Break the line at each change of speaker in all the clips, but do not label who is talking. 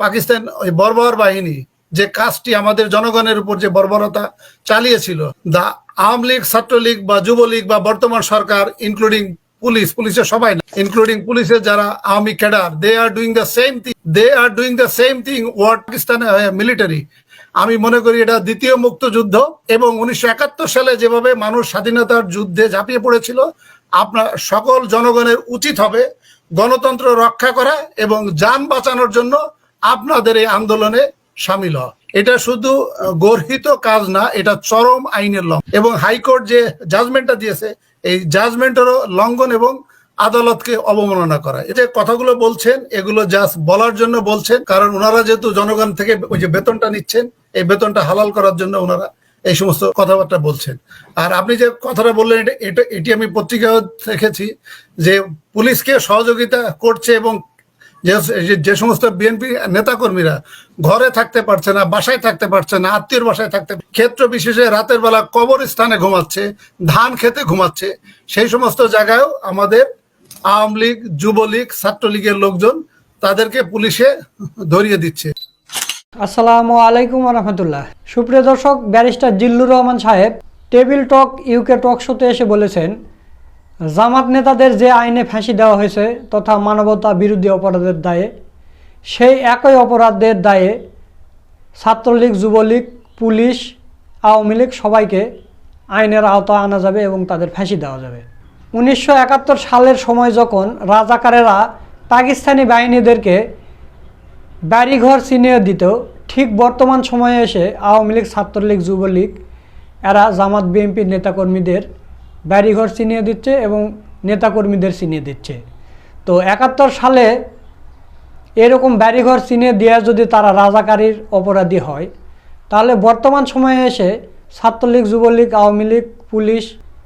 পাকিস্তান ওই বর্বর বাহিনী যে কাজটি আমাদের জনগণের উপর যে বর্বরতা চালিয়েছিল, দা আওয়ামী লীগ, ছাত্রলীগ বা যুবলীগ বা বর্তমান সরকার ইনক্লুডিং পুলিশ, পুলিশের সবাই না ইনক্লুডিং পুলিশের যারা army cadre they are doing the same thing they are doing the same thing word Pakistan military আমি মনে করি এটা দ্বিতীয় মুক্তযুদ্ধ এবং উনিশশো একাত্তর সালে যেভাবে মানুষ স্বাধীনতার যুদ্ধে ঝাঁপিয়ে পড়েছিল, আপনার সকল জনগণের উচিত হবে গণতন্ত্র রক্ষা করা এবং যান বাঁচানোর জন্য আপনাদের এই আন্দোলনে সামিল হওয়া। এটা শুধু গর্হিত কাজ না, এটা চরম আইনের লঙ্ঘন। এবং হাইকোর্ট যে জাজমেন্টটা দিয়েছে, এই জাজমেন্টেরও লঙ্ঘন এবং আদালতকে অবমাননা করা। এই যে কথাগুলো বলছেন, এগুলো জাস্ট বলার জন্য বলছেন, কারণ ওনারা যেহেতু জনগণ থেকে ওই যে বেতনটা নিচ্ছেন, এই বেতনটা হালাল করার জন্য ওনারা এই সমস্ত কথাবার্তা বলছেন। আর আপনি যে কথাটা বললেন এটা এটা আমি পত্রিকায় দেখেছি যে পুলিশকে সহযোগিতা করছে এবং যে- সমস্ত বিএনপি নেতাকর্মীরা ঘরে থাকতে পারছে না, বাসায় থাকতে পারছে না, আত্মীয়র বাসায় থাকতে ক্ষেত্র বিশেষে রাতের বেলা কবর স্থানে ঘুমাচ্ছে, ধান খেতে ঘুমাচ্ছে, সেই সমস্ত জায়গায়ও আমাদের আওয়ামী লীগ, যুবলীগ, ছাত্রলীগের লোকজন তাদেরকে পুলিশে ধরিয়ে দিচ্ছে।
আসসালামু আলাইকুম রহমতুল্লাহ। সুপ্রিয় দর্শক, ব্যারিস্টার জিল্লুর রহমান সাহেব টেবিল টক ইউকে টক শোতে এসে বলেছেন জামাত নেতাদের যে আইনে ফাঁসি দেওয়া হয়েছে তথা মানবতা বিরোধী অপরাধের দায়ে, সেই একই অপরাধের দায়ে ছাত্রলীগ, যুবলীগ, পুলিশ, আওয়ামী লীগ সবাইকে আইনের আওতায় আনা যাবে এবং তাদের ফাঁসি দেওয়া যাবে। উনিশশো একাত্তর সালের সময় যখন রাজাকারেরা পাকিস্তানি বাহিনীদেরকে বাড়িঘর চিনিয়ে দিত, ঠিক বর্তমান সময়ে এসে আওয়ামী লীগ, ছাত্রলীগ, যুবলীগ, এরা জামাত, বিএনপির নেতাকর্মীদের বাড়িঘর চিনিয়ে দিচ্ছে এবং নেতাকর্মীদের চিনিয়ে দিচ্ছে। তো একাত্তর সালে এরকম বাড়িঘর চিনিয়ে দেওয়া যদি তারা রাজাকারীর অপরাধী হয়, তাহলে বর্তমান সময়ে এসে ছাত্রলীগ, যুবলীগ, আওয়ামী লীগ, পুলিশ,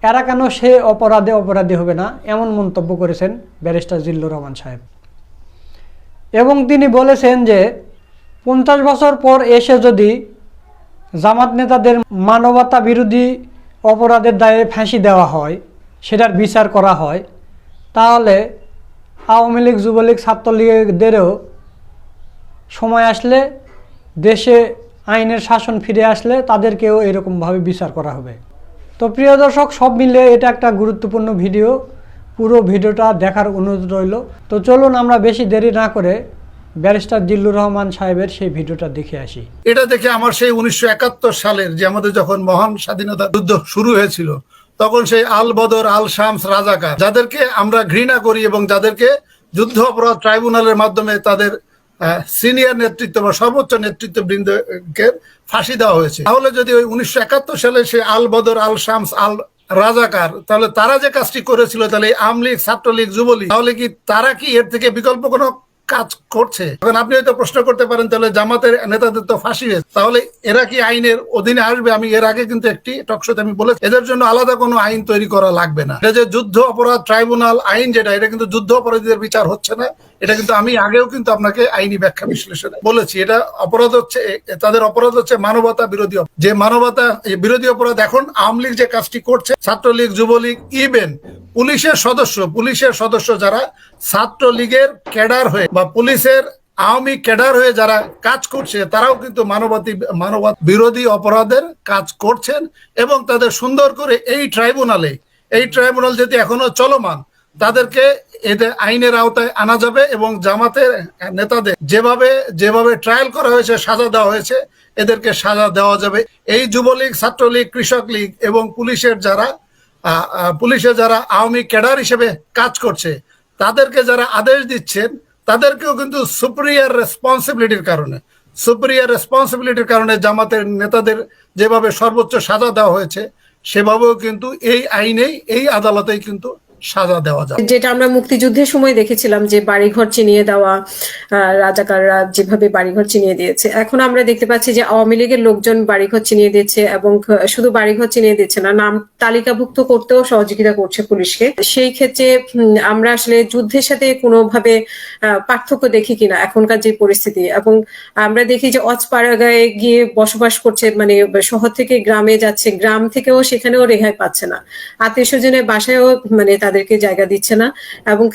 এরা কেন সে অপরাধে অপরাধী হবে না? এমন মন্তব্য করেছেন ব্যারিস্টার জিল্লুর রহমান সাহেব। এবং তিনি বলেছেন যে, পঞ্চাশ বছর পর এসে যদি জামাত নেতাদের মানবতা বিরোধী অপরাধের দায়ে ফাঁসি দেওয়া হয়, সেটার বিচার করা হয়। তাহলে আওয়ামী লীগ, যুবলীগ, ছাত্রলীগদেরও সময় আসলে দেশে আইনের শাসন ফিরে আসলে তাদেরকেও এরকমভাবে বিচার করা হবে। তো প্রিয় দর্শক, সব মিলে এটা একটা গুরুত্বপূর্ণ ভিডিও। পুরো ভিডিওটা দেখার অনুরোধ রইল। তো চলুন আমরা বেশি দেরি না করে ব্যারিস্টার জিল্লুর রহমান সাহেবের সেই ভিডিওটা দেখে আসি।
এটা দেখে আমার সেই উনিশশো একাত্তর সালের যে আমাদের যখন মহান স্বাধীনতা যুদ্ধ শুরু হয়েছিল, তখন সেই আল বদর আল শামস রাজাকার, যাদেরকে আমরা ঘৃণা করি এবং যাদেরকে যুদ্ধ অপরাধ ট্রাইব্যুনালের মাধ্যমে তাদের সিনিয়র নেতৃত্ব বা সর্বোচ্চ নেতৃত্ব বৃন্দকে ফাঁসি দেওয়া হয়েছে। তাহলে যদি ওই উনিশশো একাত্তর সালে সেই আল বদর আল শামস আল রাজাকার, তাহলে তারা যে কাজটি করেছিল, তাহলে এই আওয়ামী লীগ, ছাত্রলীগ, যুবলীগ, তাহলে কি তারা কি এর থেকে বিকল্প কোনো কাজ করছে। এখন আপনি হয়তো প্রশ্ন করতে পারেন, তাহলে জামাতের নেতাদের তো ফাঁসি হয়েছে। তাহলে এরা কি আইনের অধীনে আসবে? আমি এর আগে কিন্তু একটি টকশোতে আমি বলেছি, এদের জন্য আলাদা কোনো আইন তৈরি করা লাগবে না। এটা যে যুদ্ধ অপরাধ ট্রাইব্যুনাল আইন যেটা, এটা কিন্তু যুদ্ধ অপরাধীদের বিচার হচ্ছে না। এটা কিন্তু আমি আগেও কিন্তু আপনাকে আইনি ব্যাখ্যা বিশ্লেষণে বলেছি। এটা অপরাধ হচ্ছে তাদের অপরাধ হচ্ছে মানবতা বিরোধী যে মানবতা বিরোধী অপরাধ, এখন আওয়ামী লীগ যে কাজটি করছে, ছাত্রলীগ, যুবলীগ ইভেন পুলিশের সদস্য পুলিশের সদস্য যারা ছাত্রলীগের ক্যাডার হয়ে বা পুলিশের আওয়ামী ক্যাডার হয়ে যারা কাজ করছে, তারাও কিন্তু মানবাতি, মানবত বিরোধী অপরাধের কাজ করছেন এবং তাদের সুন্দর করে এই ট্রাইব্যুনালে, এই ট্রাইব্যুনাল যদি এখনও চলমান, তাদেরকে এদের আইনের আওতায় আনা যাবে এবং জামাতের নেতাদের যেভাবে যেভাবে ট্রায়াল করা হয়েছে সাজা দেওয়া হয়েছে এদেরকে সাজা দেওয়া যাবে। এই যুবলীগ ছাত্রলীগ কৃষক লীগ এবং পুলিশের যারা আহ, আহ, পুলিশে যারা আওয়ামী ক্যাডার হিসেবে কাজ করছে তাদেরকে যারা আদেশ দিচ্ছেন তাদেরকেও কিন্তু সুপ্রিয়ার রেসপন্সিবিলিটির কারণে সুপ্রিয়ার রেসপন্সিবিলিটির কারণে জামাতের নেতাদের যেভাবে সর্বোচ্চ সাজা দেওয়া হয়েছে সেভাবেও কিন্তু এই আইনেই এই আদালতেই কিন্তু সাজা দেওয়া যাবে।
যেটা আমরা মুক্তিযুদ্ধের সময় দেখেছিলাম যে বাড়িঘর চিনিয়ে দেওয়া রাজাকাররা যেভাবে বাড়িঘর চিনিয়ে দিয়েছে। এখন আমরা দেখতে পাচ্ছি যে আওয়ামী লীগের লোকজন বাড়িঘর চিনিয়ে দিচ্ছে এবং শুধু বাড়িঘর চিনিয়ে দিচ্ছে না, নাম তালিকাভুক্ত করতেও সহযোগিতা করছে পুলিশকে। সেই ক্ষেত্রে আমরা আসলে যুদ্ধের সাথে কোনোভাবে পার্থক্য দেখি কিনা এখনকার যে পরিস্থিতি। এবং আমরা দেখি যে অজপাড়াগায় গিয়ে বসবাস করছে মানে শহর থেকে গ্রামে যাচ্ছে, গ্রাম থেকেও সেখানেও রেহাই পাচ্ছে না। আত্মীয় স্বজনের বাসায়ও মানে তাদেরকে জায়গা দিচ্ছে না এবং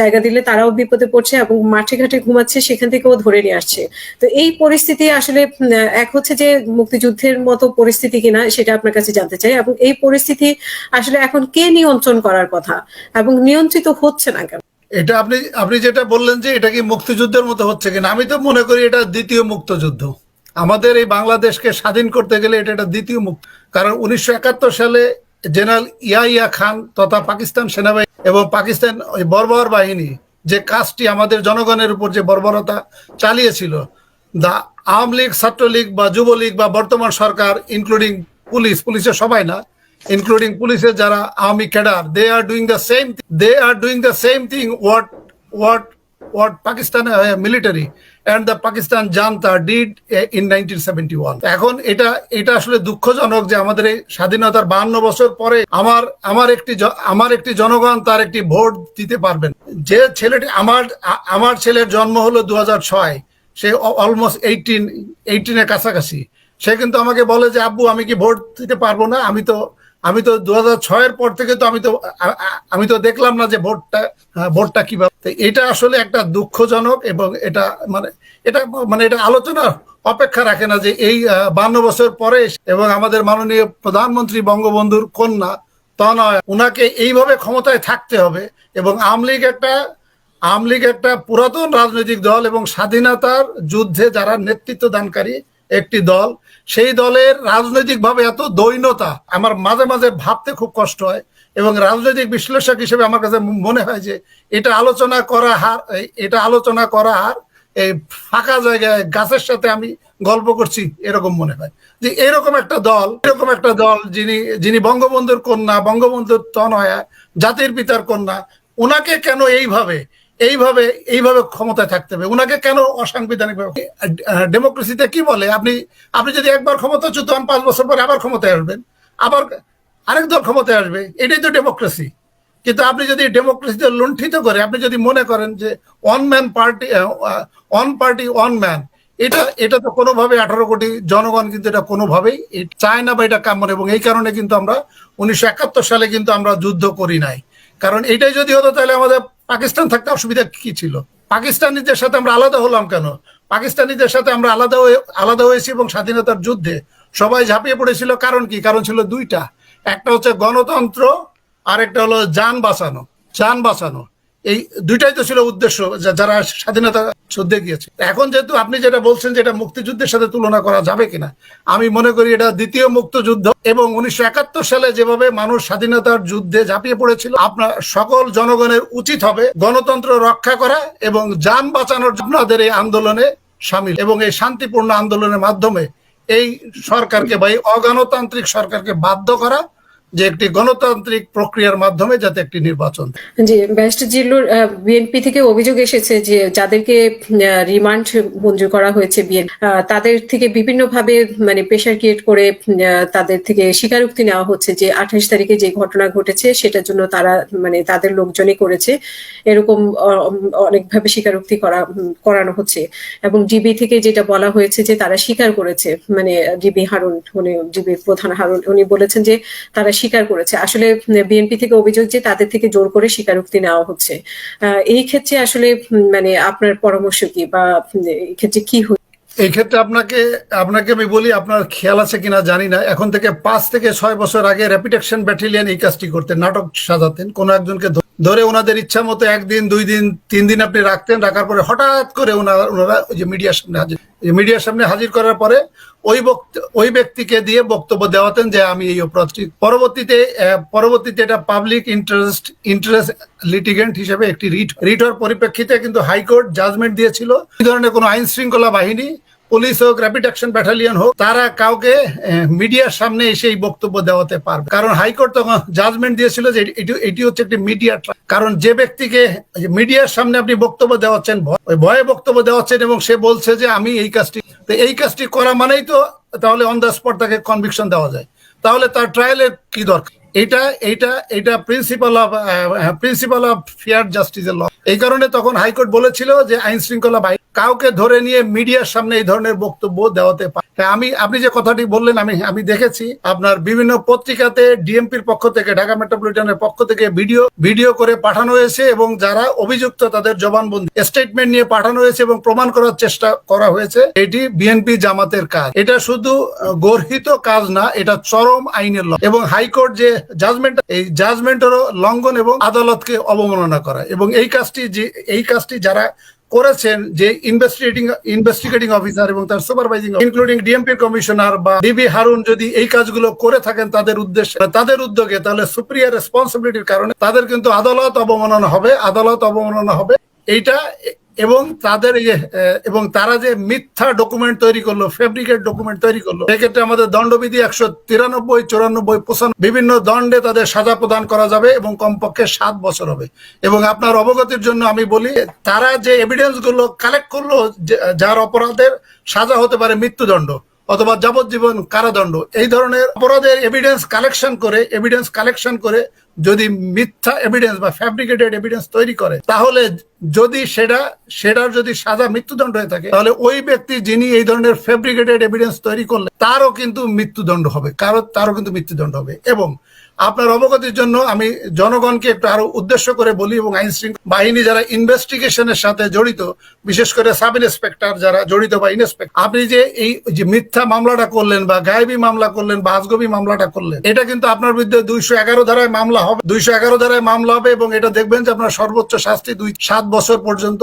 জায়গা দিলে তারাও বিপদে পড়ছে এবং মাঠে ঘাটে ঘুমাচ্ছে, সেখান থেকেও ধরে নিয়ে আসছে। তো এই পরিস্থিতি আসলে এক হচ্ছে যে মুক্তিযুদ্ধের মতো পরিস্থিতি কিনা সেটা আপনার কাছে জানতে চাই এবং এই পরিস্থিতি আসলে এখন কে নিয়ন্ত্রণ করার কথা এবং নিয়ন্ত্রিত হচ্ছে না কেন?
এটা আপনি আপনি যেটা বললেন যে এটা কি মুক্তিযুদ্ধের মতো হচ্ছে কিনা, আমি তো মনে করি এটা দ্বিতীয় মুক্তযুদ্ধ। আমাদের এই বাংলাদেশকে স্বাধীন করতে গেলে এটা একটা দ্বিতীয় মুক্ত, কারণ উনিশশো একাত্তর সালে জেনারেল ইয়াইয়া খান তথা পাকিস্তান সেনাবাহিনী এবং পাকিস্তান বর্বর বাহিনী যে কাজটি আমাদের জনগণের উপর যে বর্বরতা চালিয়েছিল দা আওয়ামী লীগ ছাত্রলীগ বা যুবলীগ বা বর্তমান সরকার ইনক্লুডিং পুলিশ পুলিশের সবাই না ইনক্লুডিং পুলিশের যারা army cadre they are doing the same they are doing the same thing what what what Pakistan uh, military and the Pakistan Janta did uh, in 1971 এখন এটা এটা আসলে দুঃখজনক যে আমাদের এই স্বাধীনতার বাহান্ন বছর পরে আমার আমার একটি আমার একটি জনগণ তার একটি ভোট দিতে পারবেন। যে ছেলেটি আমার আমার ছেলের জন্ম হলো দু ছয় সে অলমোস্ট এইটিন এইটিনের কাছাকাছি। সে কিন্তু আমাকে বলে যে আব্বু আমি কি ভোট দিতে পারব না? আমি তো আমি তো দু হাজার ছয়ের পর থেকে তো আমি তো আমি তো দেখলাম না যে ভোটটা ভোটটা কীভাবে। এটা আসলে একটা দুঃখজনক এবং এটা মানে এটা মানে এটা আলোচনা অপেক্ষা রাখে না যে এই বান্ন বছর পরে এবং আমাদের মাননীয় প্রধানমন্ত্রী বঙ্গবন্ধুর কন্যা তনয়, উনাকে এইভাবে ক্ষমতায় থাকতে হবে এবং আওয়ামী লীগ একটা, আওয়ামী লীগ একটা পুরাতন রাজনৈতিক দল এবং স্বাধীনতার যুদ্ধে যারা নেতৃত্ব দানকারী একটি দল। সেই দলের রাজনৈতিকভাবে এত দৈন্যতা, আমার মাঝে মাঝে ভাবতে খুব কষ্ট হয় এবং রাজনৈতিক বিশ্লেষক হিসেবে আমার কাছে মনে হয় যে এটা আলোচনা করা হার এটা আলোচনা করা হার, এই ফাঁকা জায়গায় গাছের সাথে আমি গল্প করছি, এরকম মনে হয়। যে এরকম একটা দল, এরকম একটা দল যিনি যিনি বঙ্গবন্ধুর কন্যা, বঙ্গবন্ধুর তনয়া, জাতির পিতার কন্যা ওনাকে কেন এইভাবে এইভাবে এইভাবে ক্ষমতায় থাকতে হবে। ওনাকে কেন অসাংবিধানিক ডেমোক্রেসিতে কি বলে? আপনি আপনি যদি একবার ক্ষমতাচ্যুত হন, পাঁচ বছর পরে আবার ক্ষমতায় আসবেন। আবার আরেক দল ক্ষমতায় আসবে, এটাই তো ডেমোক্রেসি। কিন্তু আপনি যদি ডেমোক্রেসিতে লুণ্ঠিত করে, আপনি যদি মনে করেন যে one man party one party one man এটা এটা তো কোনোভাবে আঠারো কোটি জনগণ কিন্তু এটা কোনোভাবেই চায় না বা এটা কাম্য এবং এই কারণে কিন্তু আমরা উনিশশো একাত্তর সালে কিন্তু আমরা যুদ্ধ করি নাই। কারণ এটাই যদি হতো তাহলে আমাদের পাকিস্তান থাকতে অসুবিধা কি ছিল? পাকিস্তানিদের সাথে আমরা আলাদা হলাম কেন? পাকিস্তানিদের সাথে আমরা আলাদা হয়ে, আলাদা হয়েছি এবং স্বাধীনতার যুদ্ধে সবাই ঝাঁপিয়ে পড়েছিল। কারণ কি? কারণ ছিল দুইটা। একটা হচ্ছে গণতন্ত্র আর একটা হলো যান বাঁচানো। যান বাঁচানো। এই দুইটাই তো ছিল উদ্দেশ্য যারা স্বাধীনতা যুদ্ধে গিয়েছে। এখন যেহেতু আপনি যেটা বলছেন যে এটা মুক্তিযুদ্ধের সাথে তুলনা করা যাবে কিনা, আমি মনে করি এটা দ্বিতীয় মুক্তযুদ্ধ এবং উনিশশো একাত্তর সালে যেভাবে মানুষ স্বাধীনতার যুদ্ধে ঝাঁপিয়ে পড়েছিল, আপনার সকল জনগণের উচিত হবে গণতন্ত্র রক্ষা করা এবং যান বাঁচানোর আপনাদের এই আন্দোলনে সামিল এবং এই শান্তিপূর্ণ আন্দোলনের মাধ্যমে এই সরকারকে বা এই অগণতান্ত্রিক সরকারকে বাধ্য করা যে একটি গণতান্ত্রিক প্রক্রিয়ার মাধ্যমে যাতে একটি নির্বাচন
জি, ব্যারিস্টার জিল্লুর বিএনপি থেকে অভিযোগ এসেছে যে যাদেরকে রিমান্ড মঞ্জুর করা হয়েছে বিএন তাদের থেকে বিভিন্নভাবে মানে প্রেশার ক্রিয়েট করে তাদের থেকে স্বীকারোক্তি নেওয়া হচ্ছে যে আঠাশ তারিখে যে ঘটনা ঘটেছে সেটার জন্য তারা মানে তাদের লোকজনই করেছে। এরকম অনেকভাবে স্বীকারোক্তি করা করানো হচ্ছে। এবং ডিবি থেকে যেটা বলা হয়েছে যে তারা স্বীকার করেছে মানে ডিবি হারুন, উনি, ডিবি প্রধান হারুন, উনি বলেছেন যে তারা স্বীকার করেছে। আসলে বিএনপি থেকে অভিযোগ যে তাদের থেকে জোর করে স্বীকারোক্তি নেওয়া হচ্ছে। এই ক্ষেত্রে আসলে মানে আপনার পরামর্শ কি বা এই ক্ষেত্রে কি
এই ক্ষেত্রে আপনাকে আপনাকে আমি বলি আপনার খেয়াল আছে কিনা জানি না। এখন থেকে পাঁচ থেকে ছয় বছর আগে র্যাপিড অ্যাকশন ব্যাটালিয়ন এই কাজটি করতেন, নাটক সাজাতেন। কোন একজনকে ধরে ওনাদের ইচ্ছা মতো একদিন, দুই দিন, তিন দিন আপনি রাখতেন, রাখার পরে হঠাৎ করে ওনারা ওনারা ওই যে মিডিয়ার সামনে হাজির মিডিয়ার সামনে হাজির করার পরে ওই ওই ব্যক্তিকে দিয়ে বক্তব্য দেওয়াতেন যে আমি এই অপরাধটি, পরবর্তীতে পরবর্তীতে এটা পাবলিক ইন্টারেস্ট ইন্টারেস্ট লিটিগেন্ট হিসেবে একটি রিট রিট হওয়ার পরিপ্রেক্ষিতে কিন্তু হাইকোর্ট জাজমেন্ট দিয়েছিল। এই ধরনের কোনো আইন শৃঙ্খলা বাহিনী, পুলিশ হোক র্যাপিড অ্যাকশন ব্যাটালিয়ন হোক, তারা কাউকে মিডিয়ার সামনে এসে এই বক্তব্য দেওয়াতে পারবে। কারণ হাইকোর্ট তখন জাজমেন্ট দিয়েছিল যে এটি এটি হচ্ছে একটি মিডিয়া কারণ যে ব্যক্তিকে মিডিয়ার সামনে আপনি বক্তব্য দেওয়াচ্ছেন ভয়ে বক্তব্য দেওয়াচ্ছেন এবং সে বলছে যে আমি এই কাজটি তো এই কাজটি করা মানেই তো তাহলে অন দ্য স্পট তাকে কনভিকশন দেওয়া যায়। তাহলে তার ট্রায়ালের কি দরকার? এটা এটা এটা principle of principle of fair জাস্টিসের ল এই কারণে তখন হাইকোর্ট বলেছিল যে আইন শৃঙ্খলা কাউকে ধরে নিয়ে মিডিয়ার সামনে এই ধরনের বক্তব্য দেওয়াতে পারে হ্যাঁ, আমি আপনি যে কথাটি বললেন আমি আমি দেখেছি। আপনার বিভিন্ন পত্রিকাতে ডিএমপির পক্ষ থেকে ঢাকা মেট্রোপলিটনের পক্ষ থেকে ভিডিও ভিডিও করে পাঠানো হয়েছে এবং যারা অভিযুক্ত তাদের জবানবন্দি স্টেটমেন্ট নিয়ে পাঠানো হয়েছে এবং প্রমাণ করার চেষ্টা করা হয়েছে এটি বিএনপি জামাতের কাজ। এটা শুধু গর্হিত কাজ না এটা চরম আইনের ল এবং হাইকোর্ট যে জাজমেন্ট এই জাজমেন্টেরও লঙ্ঘন এবং আদালতকে অবমাননা করা। এবং এই কাজটি যে এই কাজটি যারা করেছেন যে ইনভেস্টিগেটিং ইনভেস্টিগেটিং অফিসার এবং তার সুপারভাইজিং ইনক্লুডিং ডিএমপি কমিশনার বা ডিবি হারুন যদি এই কাজগুলো করে থাকেন তাদের উদ্দেশ্যে তাদের উদ্যোগে, তাহলে সুপ্রিয়ার রেসপন্সিবিলিটির কারণে তাদের কিন্তু আদালত অবমাননা হবে, আদালত অবমাননা হবে। এইটা এবং তাদের যে এবং তারা যে মিথ্যা ডকুমেন্ট তৈরি করল ফেব্রিকেট ডকুমেন্ট তৈরি করল, সেক্ষেত্রে আমাদের দণ্ডবিধি একশো তিরানব্বই, চুরানব্বই, পঁচানব্বই, বিভিন্ন দণ্ডে তাদের সাজা প্রদান করা যাবে এবং কমপক্ষে সাত বছর হবে। এবং আপনার অবগতির জন্য আমি বলি, তারা যে এভিডেন্সগুলো কালেক্ট করল যার অপরাধের সাজা হতে পারে মৃত্যুদণ্ড অথবা যাবজ্জীবন কারাদণ্ড, এই ধরনের অপরাধের এভিডেন্স কালেকশন করে এভিডেন্স কালেকশন করে যদি মিথ্যা এভিডেন্স বা ফ্যাব্রিকেটেড এভিডেন্স তৈরি করে, তাহলে যদি সেটা, সেটার যদি সাজা মৃত্যুদণ্ড হয়ে থাকে, তাহলে ওই ব্যক্তি যিনি এই ধরনের ফ্যাব্রিকেটেড এভিডেন্স তৈরি করলে তারও কিন্তু মৃত্যুদণ্ড হবে। কারও, তারও কিন্তু মৃত্যুদণ্ড হবে। এবং আপনার অবগতির জন্য আমি জনগণকে একটু আরও উদ্দেশ্য করে বলি এবং আইন শৃঙ্খলা বাহিনী যারা ইনভেস্টিগেশনের সাথে জড়িত, বিশেষ করে সাব ইন্সপেক্টর যারা জড়িত বা ইন্সপেক্টর আপনি যে এই যে মিথ্যা মামলাটা করলেন বা গায়েবী মামলা করলেন বা আজগবি মামলাটা করলেন, এটা কিন্তু আপনার বিরুদ্ধে দুইশো এগারো ধারায় মামলা হবে। দুইশো এগারো ধারায় মামলা হবে এবং এটা দেখবেন যে আপনার সর্বোচ্চ শাস্তি দুই, সাত বছর পর্যন্ত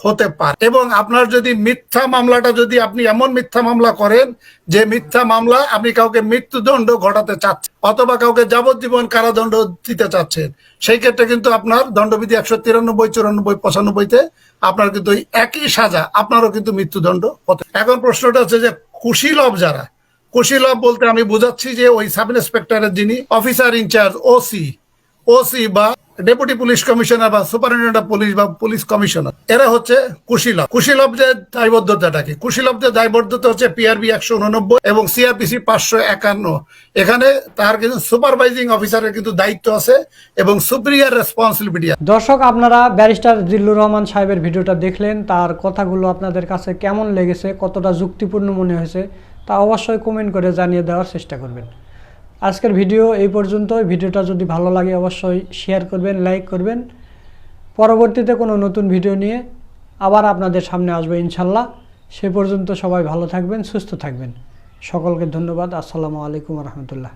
হতে পারে। এবং আপনার যদি মিথ্যা মামলাটা যদি আপনি এমন মিথ্যা মামলা করেন যে মিথ্যা মামলা আপনি কাউকে মৃত্যুদণ্ড ঘটাতে চাচ্ছেন অথবা কাউকে যাবজ্জীবন কারাদণ্ড দিতে চাচ্ছেন, সেই ক্ষেত্রে কিন্তু আপনার দণ্ডবিধি একশো তিরানব্বই, চুরানব্বই, পঁচানব্বইতে আপনার কিন্তু একই সাজা, আপনারও কিন্তু মৃত্যুদণ্ড হতে এখন প্রশ্নটা হচ্ছে যে কুশীলভ যারা কুশীলভ বলতে আমি বুঝাচ্ছি যে ওই সাব ইন্সপেক্টরের যিনি officer in charge OC OC বা ডেপুটি পুলিশ কমিশনার বা সুপারিনটেন্ডেন্ট অফ পুলিশ বা পুলিশ কমিশনার এরা হচ্ছে কুশীলভ। কুশীলভদের দায়বদ্ধতাটা কি? কুশীলভদের দায়বদ্ধতা হচ্ছে পিআরবি একশো উননব্বই এবং সিআরপিসি পাঁচশো একান্ন। এখানে তার কিন্তু সুপারভাইজিং অফিসারের কিন্তু দায়িত্ব আছে এবং সুপ্রিয়ার রেসপন্সিবিলিটি
দর্শক, আপনারা ব্যারিস্টার জিল্লুর রহমান সাহেবের ভিডিওটা দেখলেন, তার কথাগুলো আপনাদের কাছে কেমন লেগেছে, কতটা যুক্তিপূর্ণ মনে হয়েছে তা অবশ্যই কমেন্ট করে জানিয়ে দেওয়ার চেষ্টা করবেন। আজকের ভিডিও এই পর্যন্ত ভিডিওটা যদি ভালো লাগে অবশ্যই শেয়ার করবেন লাইক করবেন। পরবর্তীতে কোনো নতুন ভিডিও নিয়ে আবার আপনাদের সামনে আসবে ইনশাল্লাহ। সে পর্যন্ত সবাই ভালো থাকবেন, সুস্থ থাকবেন। সকলকে ধন্যবাদ। আসসালামু আলাইকুম রহমতুল্লাহ।